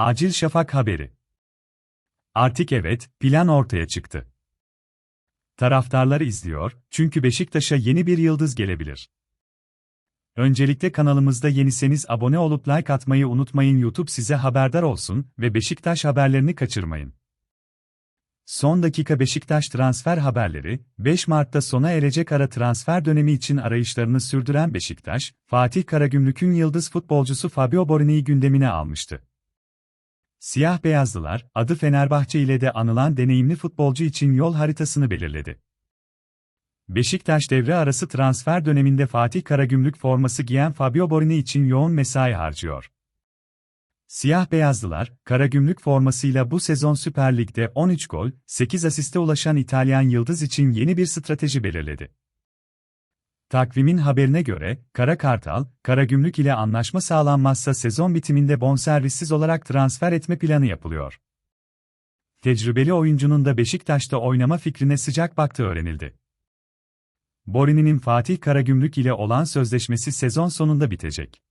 Acil Şafak haberi. Artık evet, plan ortaya çıktı. Taraftarlar izliyor, çünkü Beşiktaş'a yeni bir yıldız gelebilir. Öncelikle kanalımızda yeniseniz abone olup like atmayı unutmayın YouTube size haberdar olsun ve Beşiktaş haberlerini kaçırmayın. Son dakika Beşiktaş transfer haberleri, 5 Mart'ta sona erecek ara transfer dönemi için arayışlarını sürdüren Beşiktaş, Fatih Karagümrük'ün yıldız futbolcusu Fabio Borini'yi gündemine almıştı. Siyah beyazlılar, adı Fenerbahçe ile de anılan deneyimli futbolcu için yol haritasını belirledi. Beşiktaş devre arası transfer döneminde Fatih Karagümrük forması giyen Fabio Borini için yoğun mesai harcıyor. Siyah beyazlılar, Karagümrük formasıyla bu sezon Süper Lig'de 13 gol, 8 asiste ulaşan İtalyan Yıldız için yeni bir strateji belirledi. Takvimin haberine göre, Kara Kartal, Karagümrük ile anlaşma sağlanmazsa sezon bitiminde bonservissiz olarak transfer etme planı yapılıyor. Tecrübeli oyuncunun da Beşiktaş'ta oynama fikrine sıcak baktığı öğrenildi. Borini'nin Fatih Karagümrük ile olan sözleşmesi sezon sonunda bitecek.